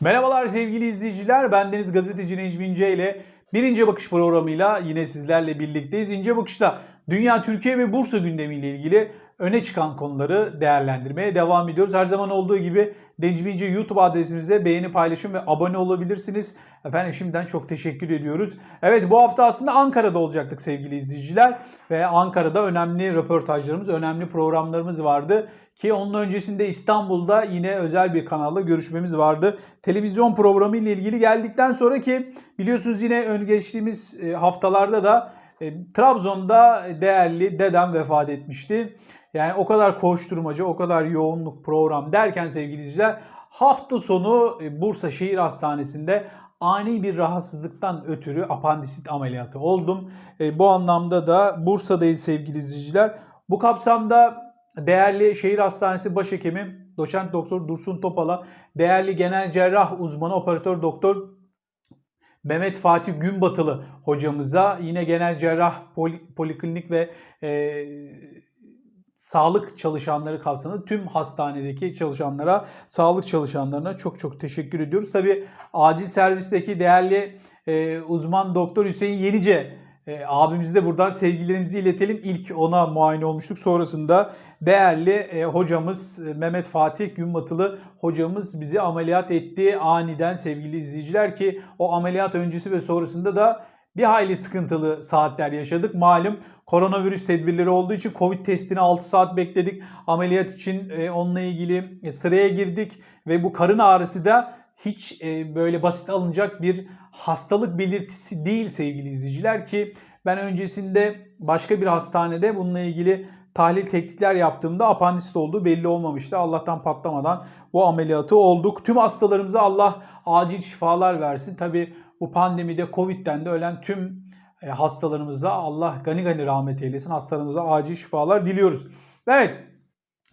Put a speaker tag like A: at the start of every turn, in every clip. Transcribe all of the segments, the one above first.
A: Merhabalar sevgili izleyiciler. Ben Deniz Gazeteci Necmi İnce ile Birinci Bakış programıyla yine sizlerle birlikteyiz. İnce Bakış'ta dünya, Türkiye ve Bursa gündemiyle ilgili öne çıkan konuları değerlendirmeye devam ediyoruz. Her zaman olduğu gibi İnce YouTube adresimize beğeni, paylaşım ve abone olabilirsiniz. Efendim şimdiden çok teşekkür ediyoruz. Evet bu hafta aslında Ankara'da olacaktık sevgili izleyiciler. Ve Ankara'da önemli röportajlarımız, önemli programlarımız vardı. Ki onun öncesinde İstanbul'da yine özel bir kanalda görüşmemiz vardı. Televizyon programı ile ilgili geldikten sonra ki biliyorsunuz yine ön geçtiğimiz e, haftalarda da e, Trabzon'da değerli dedem vefat etmişti. Yani o kadar koşturmaca, o kadar yoğunluk program derken sevgili izleyiciler hafta sonu e, Bursa Şehir Hastanesi'nde ani bir rahatsızlıktan ötürü apandisit ameliyatı oldum. E, bu anlamda da Bursa'dayız sevgili izleyiciler. Bu kapsamda değerli şehir hastanesi başhekimi doçent doktor Dursun Topal'a, değerli genel cerrah uzmanı operatör doktor Mehmet Fatih Günbatılı hocamıza, yine genel cerrah poli, poliklinik ve e, sağlık çalışanları kapsamında tüm hastanedeki çalışanlara, sağlık çalışanlarına çok çok teşekkür ediyoruz. Tabi acil servisteki değerli e, uzman doktor Hüseyin Yenice e, abimizi de buradan sevgilerimizi iletelim. İlk ona muayene olmuştuk. Sonrasında değerli e, hocamız e, Mehmet Fatih Günbatılı hocamız bizi ameliyat etti aniden sevgili izleyiciler ki o ameliyat öncesi ve sonrasında da bir hayli sıkıntılı saatler yaşadık. Malum koronavirüs tedbirleri olduğu için Covid testini 6 saat bekledik. Ameliyat için e, onunla ilgili e, sıraya girdik ve bu karın ağrısı da hiç e, böyle basit alınacak bir hastalık belirtisi değil sevgili izleyiciler ki ben öncesinde başka bir hastanede bununla ilgili tahlil teknikler yaptığımda apandisit olduğu belli olmamıştı. Allah'tan patlamadan bu ameliyatı olduk. Tüm hastalarımıza Allah acil şifalar versin. Tabi bu pandemide Covid'den de ölen tüm e, hastalarımıza Allah gani gani rahmet eylesin. Hastalarımıza acil şifalar diliyoruz. Evet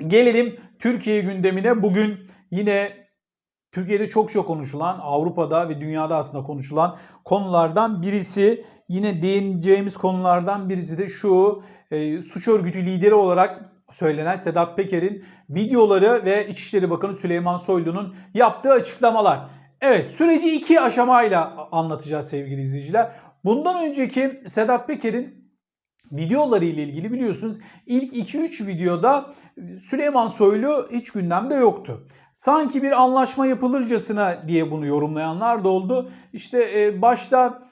A: gelelim Türkiye gündemine. Bugün yine Türkiye'de çok çok konuşulan, Avrupa'da ve dünyada aslında konuşulan konulardan birisi, yine değineceğimiz konulardan birisi de şu, e, suç örgütü lideri olarak söylenen Sedat Peker'in videoları ve İçişleri Bakanı Süleyman Soylu'nun yaptığı açıklamalar. Evet süreci iki aşamayla anlatacağız sevgili izleyiciler. Bundan önceki Sedat Peker'in videoları ile ilgili biliyorsunuz ilk 2-3 videoda Süleyman Soylu hiç gündemde yoktu. Sanki bir anlaşma yapılırcasına diye bunu yorumlayanlar da oldu. İşte e, başta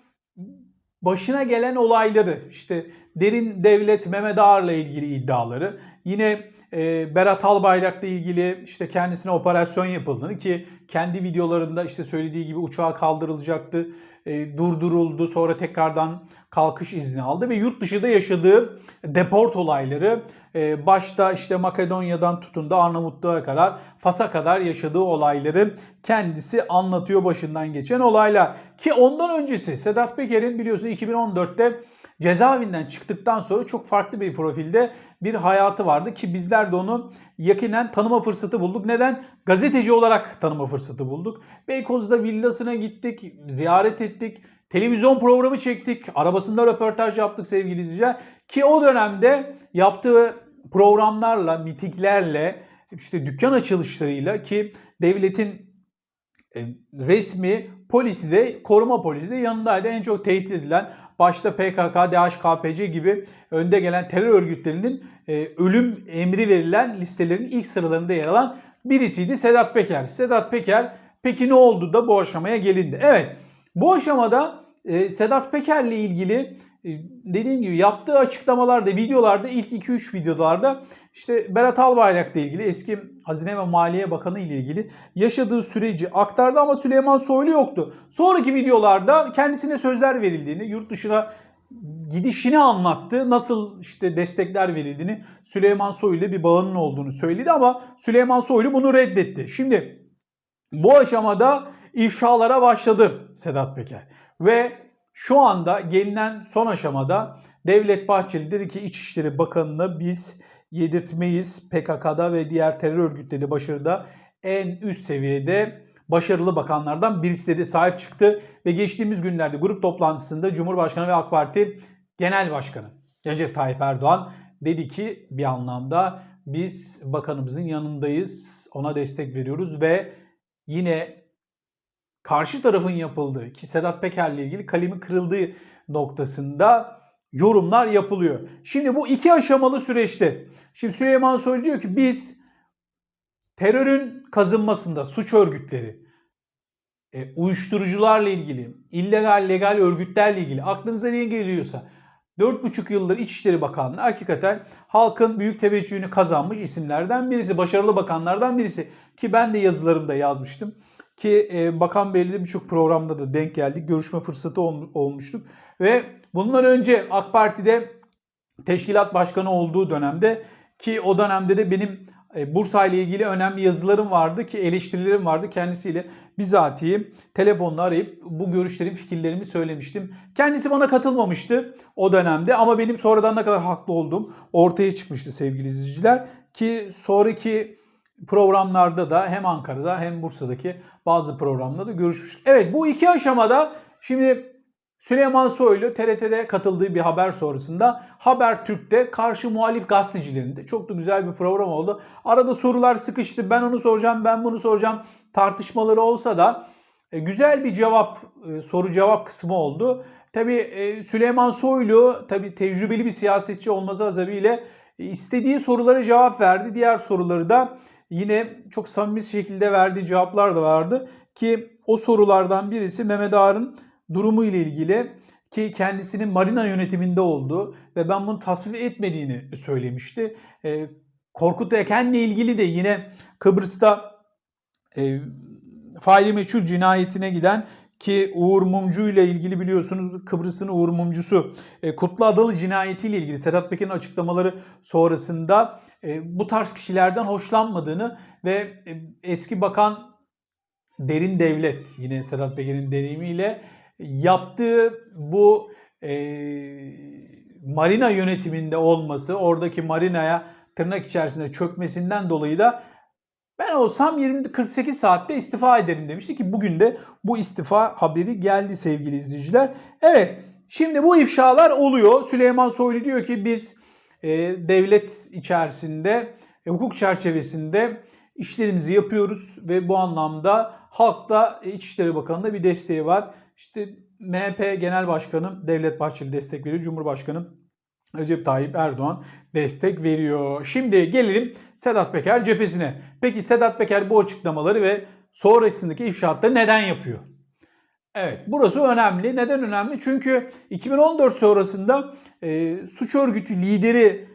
A: başına gelen olayları işte derin devlet Mehmet Ağar'la ilgili iddiaları yine e, Berat Albayrak'la ilgili işte kendisine operasyon yapıldığını ki kendi videolarında işte söylediği gibi uçağa kaldırılacaktı e, durduruldu. Sonra tekrardan kalkış izni aldı ve yurt dışında yaşadığı deport olayları e, başta işte Makedonya'dan tutun da Arnavutluğa kadar Fas'a kadar yaşadığı olayları kendisi anlatıyor başından geçen olaylar. Ki ondan öncesi Sedat Peker'in biliyorsun 2014'te cezaevinden çıktıktan sonra çok farklı bir profilde bir hayatı vardı ki bizler de onu yakinen tanıma fırsatı bulduk. Neden? Gazeteci olarak tanıma fırsatı bulduk. Beykoz'da villasına gittik, ziyaret ettik. Televizyon programı çektik. Arabasında röportaj yaptık sevgili izleyiciler. Ki o dönemde yaptığı programlarla, mitiklerle, işte dükkan açılışlarıyla ki devletin e, resmi polisi de koruma polisi de yanındaydı. En çok tehdit edilen başta PKK, DHKPC gibi önde gelen terör örgütlerinin e, ölüm emri verilen listelerin ilk sıralarında yer alan birisiydi Sedat Peker. Sedat Peker peki ne oldu da bu aşamaya gelindi? Evet bu aşamada e, Sedat Peker'le ilgili dediğim gibi yaptığı açıklamalarda, videolarda ilk 2-3 videolarda işte Berat Albayrak'la ilgili eski Hazine ve Maliye Bakanı ile ilgili yaşadığı süreci aktardı ama Süleyman Soylu yoktu. Sonraki videolarda kendisine sözler verildiğini, yurt dışına gidişini anlattı. Nasıl işte destekler verildiğini, Süleyman Soylu ile bir bağının olduğunu söyledi ama Süleyman Soylu bunu reddetti. Şimdi bu aşamada ifşalara başladı Sedat Peker. Ve şu anda gelinen son aşamada Devlet Bahçeli dedi ki İçişleri Bakanı'na biz yedirtmeyiz. PKK'da ve diğer terör örgütleri başarıda en üst seviyede başarılı bakanlardan birisi dedi sahip çıktı. Ve geçtiğimiz günlerde grup toplantısında Cumhurbaşkanı ve AK Parti Genel Başkanı Recep Tayyip Erdoğan dedi ki bir anlamda biz bakanımızın yanındayız, ona destek veriyoruz ve yine karşı tarafın yapıldığı ki Sedat Peker'le ilgili kalemi kırıldığı noktasında yorumlar yapılıyor. Şimdi bu iki aşamalı süreçte şimdi Süleyman Soylu diyor ki biz terörün kazınmasında suç örgütleri, e, uyuşturucularla ilgili, illegal legal örgütlerle ilgili aklınıza ne geliyorsa 4,5 yıldır İçişleri Bakanlığı hakikaten halkın büyük teveccühünü kazanmış isimlerden birisi, başarılı bakanlardan birisi. Ki ben de yazılarımda yazmıştım. Ki e, Bakan de birçok programda da denk geldik. Görüşme fırsatı ol, olmuştuk. Ve bundan önce AK Parti'de teşkilat başkanı olduğu dönemde ki o dönemde de benim e, Bursa ile ilgili önemli yazılarım vardı ki eleştirilerim vardı kendisiyle bizatihi telefonla arayıp bu görüşlerim fikirlerimi söylemiştim. Kendisi bana katılmamıştı o dönemde ama benim sonradan ne kadar haklı olduğum ortaya çıkmıştı sevgili izleyiciler ki sonraki programlarda da hem Ankara'da hem Bursa'daki bazı programlarda da görüşmüştük. Evet bu iki aşamada şimdi Süleyman Soylu TRT'de katıldığı bir haber sonrasında Habertürk'te karşı muhalif gazetecilerinde çok da güzel bir program oldu. Arada sorular sıkıştı. Ben onu soracağım, ben bunu soracağım. Tartışmaları olsa da e, güzel bir cevap, e, soru cevap kısmı oldu. Tabii e, Süleyman Soylu tabii tecrübeli bir siyasetçi olması hasebiyle istediği sorulara cevap verdi. Diğer soruları da yine çok samimi şekilde verdiği cevaplar da vardı. Ki o sorulardan birisi Mehmet Ağar'ın durumu ile ilgili ki kendisinin marina yönetiminde olduğu ve ben bunu tasvip etmediğini söylemişti. E, Korkut Eken'le ilgili de yine Kıbrıs'ta e, faili meçhul cinayetine giden ki Uğur Mumcu ile ilgili biliyorsunuz Kıbrıs'ın Uğur Mumcusu. E, Kutlu Adalı cinayetiyle ilgili Sedat Peker'in açıklamaları sonrasında e, bu tarz kişilerden hoşlanmadığını ve e, eski bakan Derin Devlet yine Sedat Peker'in deneyimiyle yaptığı bu e, marina yönetiminde olması, oradaki marinaya tırnak içerisinde çökmesinden dolayı da ben olsam 20-48 saatte istifa ederim demişti ki bugün de bu istifa haberi geldi sevgili izleyiciler. Evet şimdi bu ifşalar oluyor. Süleyman Soylu diyor ki biz e, devlet içerisinde e, hukuk çerçevesinde işlerimizi yapıyoruz ve bu anlamda halkta İçişleri Bakanı'nda bir desteği var. İşte MHP Genel Başkanı Devlet Bahçeli destek veriyor. Cumhurbaşkanı Recep Tayyip Erdoğan destek veriyor. Şimdi gelelim Sedat Peker cephesine. Peki Sedat Peker bu açıklamaları ve sonrasındaki ifşaatları neden yapıyor? Evet burası önemli. Neden önemli? Çünkü 2014 sonrasında e, suç örgütü lideri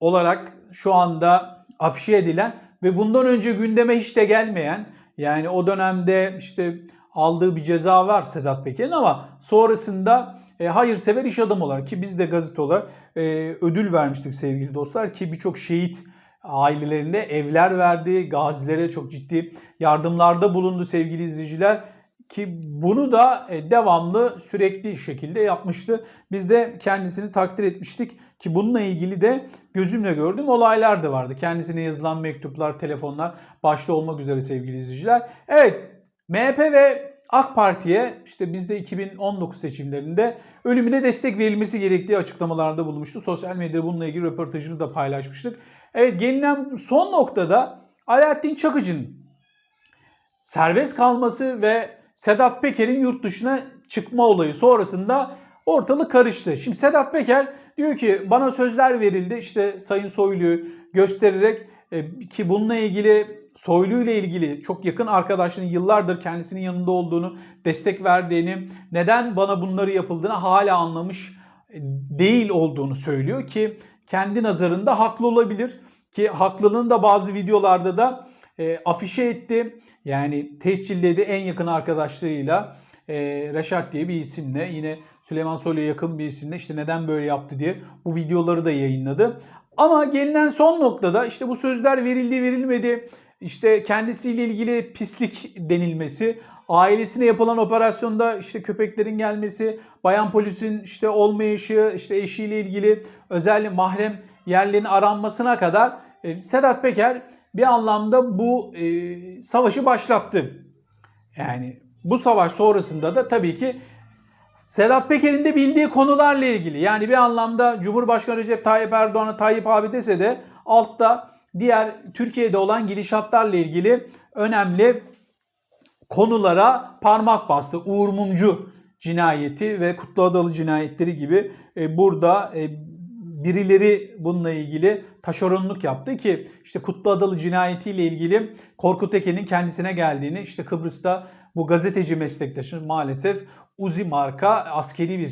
A: olarak şu anda afişe edilen ve bundan önce gündeme hiç de gelmeyen yani o dönemde işte aldığı bir ceza var Sedat Peker'in ama sonrasında e, hayırsever iş adamı olarak ki biz de gazete olarak e, ödül vermiştik sevgili dostlar ki birçok şehit ailelerinde evler verdi, gazilere çok ciddi yardımlarda bulundu sevgili izleyiciler ki bunu da e, devamlı sürekli şekilde yapmıştı. Biz de kendisini takdir etmiştik ki bununla ilgili de gözümle gördüğüm olaylar da vardı. Kendisine yazılan mektuplar, telefonlar başta olmak üzere sevgili izleyiciler. Evet MHP ve AK Parti'ye işte bizde 2019 seçimlerinde ölümüne destek verilmesi gerektiği açıklamalarda bulunmuştu. Sosyal medyada bununla ilgili röportajımızı da paylaşmıştık. Evet gelinen son noktada Alaaddin Çakıcı'nın serbest kalması ve Sedat Peker'in yurt dışına çıkma olayı sonrasında ortalık karıştı. Şimdi Sedat Peker diyor ki bana sözler verildi işte Sayın Soylu'yu göstererek e, ki bununla ilgili Soylu ile ilgili çok yakın arkadaşının yıllardır kendisinin yanında olduğunu, destek verdiğini, neden bana bunları yapıldığını hala anlamış e, değil olduğunu söylüyor ki kendi nazarında haklı olabilir ki haklılığını da bazı videolarda da e, afişe etti. Yani tescilledi en yakın arkadaşlarıyla e, Reşat diye bir isimle yine Süleyman Soylu'ya yakın bir isimle işte neden böyle yaptı diye bu videoları da yayınladı. Ama gelinen son noktada işte bu sözler verildi verilmedi işte kendisiyle ilgili pislik denilmesi, ailesine yapılan operasyonda işte köpeklerin gelmesi, bayan polisin işte olmayışı, işte eşiyle ilgili özel mahrem yerlerin aranmasına kadar e, Sedat Peker bir anlamda bu e, savaşı başlattı. Yani bu savaş sonrasında da tabii ki Sedat Peker'in de bildiği konularla ilgili yani bir anlamda Cumhurbaşkanı Recep Tayyip Erdoğan'a Tayyip abi dese de altta diğer Türkiye'de olan gidişatlarla ilgili önemli konulara parmak bastı. Uğur Mumcu cinayeti ve Kutlu Adalı cinayetleri gibi e, burada e, birileri bununla ilgili taşeronluk yaptı ki işte Kutlu Adalı cinayetiyle ilgili Korkut Eken'in kendisine geldiğini işte Kıbrıs'ta bu gazeteci meslektaşın maalesef Uzi marka askeri bir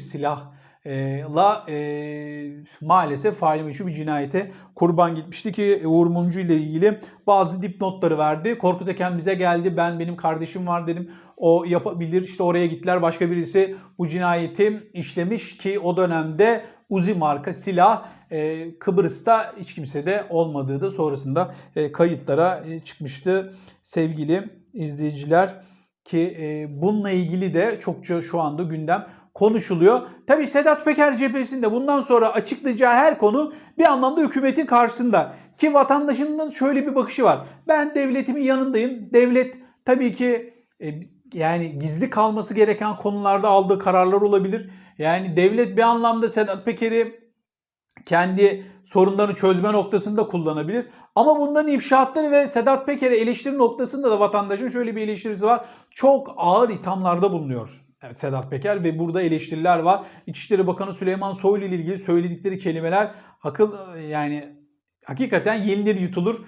A: silahla e, maalesef faili meşhur bir cinayete kurban gitmişti ki Uğur Mumcu ile ilgili bazı dipnotları verdi. Korkut Eken bize geldi ben benim kardeşim var dedim. O yapabilir işte oraya gittiler. Başka birisi bu cinayeti işlemiş ki o dönemde Uzi marka silah e, Kıbrıs'ta hiç kimsede olmadığı da sonrasında e, kayıtlara e, çıkmıştı. Sevgili izleyiciler ki e, bununla ilgili de çokça şu anda gündem konuşuluyor. Tabi Sedat Peker cephesinde bundan sonra açıklayacağı her konu bir anlamda hükümetin karşısında. Ki vatandaşının şöyle bir bakışı var. Ben devletimin yanındayım. Devlet tabii ki e, yani gizli kalması gereken konularda aldığı kararlar olabilir. Yani devlet bir anlamda Sedat Peker'i kendi sorunlarını çözme noktasında kullanabilir. Ama bunların ifşaatları ve Sedat Peker'e eleştiri noktasında da vatandaşın şöyle bir eleştirisi var. Çok ağır ithamlarda bulunuyor Sedat Peker ve burada eleştiriler var. İçişleri Bakanı Süleyman Soylu ile ilgili söyledikleri kelimeler akıl yani hakikaten yenilir yutulur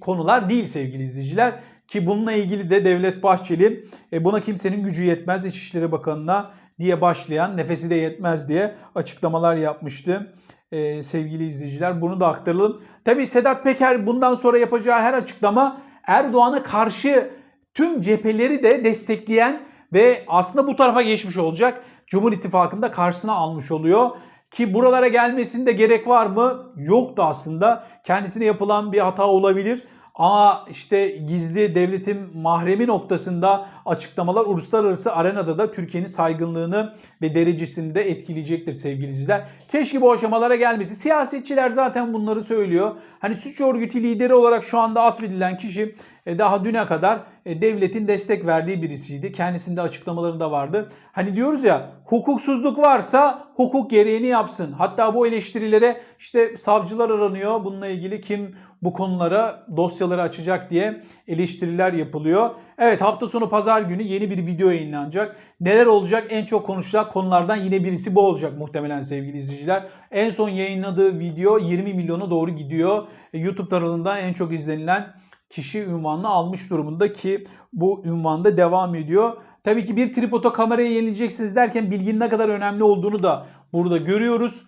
A: konular değil sevgili izleyiciler. Ki bununla ilgili de Devlet Bahçeli e, buna kimsenin gücü yetmez İçişleri Bakanı'na diye başlayan nefesi de yetmez diye açıklamalar yapmıştı. Ee, sevgili izleyiciler bunu da aktaralım. Tabii Sedat Peker bundan sonra yapacağı her açıklama Erdoğan'a karşı tüm cepheleri de destekleyen ve aslında bu tarafa geçmiş olacak. Cumhur İttifakı'nda karşısına almış oluyor. Ki buralara gelmesinde gerek var mı? Yoktu aslında. Kendisine yapılan bir hata olabilir. Ama işte gizli devletin mahremi noktasında açıklamalar uluslararası arenada da Türkiye'nin saygınlığını ve derecesini de etkileyecektir sevgili izleyiciler. Keşke bu aşamalara gelmesi. Siyasetçiler zaten bunları söylüyor. Hani suç örgütü lideri olarak şu anda atfedilen kişi e, daha düne kadar e, devletin destek verdiği birisiydi. Kendisinde açıklamalarında vardı. Hani diyoruz ya hukuksuzluk varsa hukuk gereğini yapsın. Hatta bu eleştirilere işte savcılar aranıyor. Bununla ilgili kim bu konulara dosyaları açacak diye eleştiriler yapılıyor. Evet hafta sonu pazar günü yeni bir video yayınlanacak. Neler olacak en çok konuşulan konulardan yine birisi bu olacak muhtemelen sevgili izleyiciler. En son yayınladığı video 20 milyona doğru gidiyor. E, YouTube kanalından en çok izlenilen kişi ünvanını almış durumunda ki bu ünvanda devam ediyor. Tabii ki bir tripoda kameraya yenileceksiniz derken bilginin ne kadar önemli olduğunu da burada görüyoruz.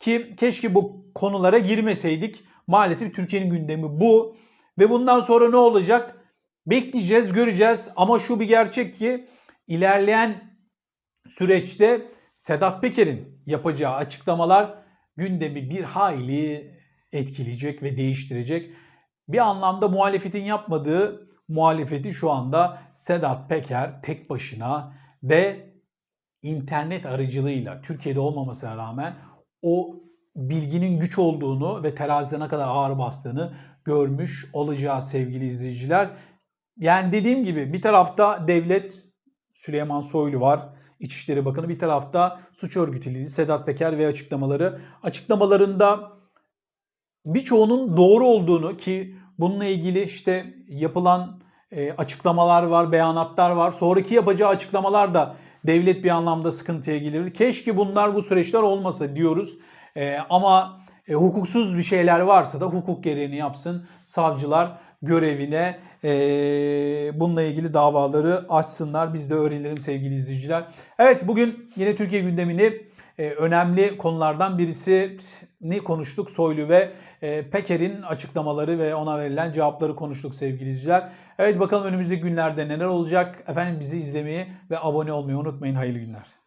A: Ki keşke bu konulara girmeseydik. Maalesef Türkiye'nin gündemi bu. Ve bundan sonra ne olacak? Bekleyeceğiz, göreceğiz. Ama şu bir gerçek ki ilerleyen süreçte Sedat Peker'in yapacağı açıklamalar gündemi bir hayli etkileyecek ve değiştirecek. Bir anlamda muhalefetin yapmadığı muhalefeti şu anda Sedat Peker tek başına ve internet aracılığıyla Türkiye'de olmamasına rağmen o bilginin güç olduğunu ve terazide ne kadar ağır bastığını görmüş olacağız sevgili izleyiciler. Yani dediğim gibi bir tarafta devlet Süleyman Soylu var. İçişleri Bakanı bir tarafta suç örgütü lideri Sedat Peker ve açıklamaları. Açıklamalarında birçoğunun doğru olduğunu ki bununla ilgili işte yapılan e, açıklamalar var, beyanatlar var. Sonraki yapacağı açıklamalar da devlet bir anlamda sıkıntıya gelir. Keşke bunlar bu süreçler olmasa diyoruz. E, ama e, hukuksuz bir şeyler varsa da hukuk gereğini yapsın. Savcılar görevine e, bununla ilgili davaları açsınlar. Biz de öğrenelim sevgili izleyiciler. Evet bugün yine Türkiye gündemini e, önemli konulardan birisini konuştuk. Soylu ve e, Peker'in açıklamaları ve ona verilen cevapları konuştuk sevgili izleyiciler. Evet bakalım önümüzdeki günlerde neler olacak. Efendim bizi izlemeyi ve abone olmayı unutmayın. Hayırlı günler.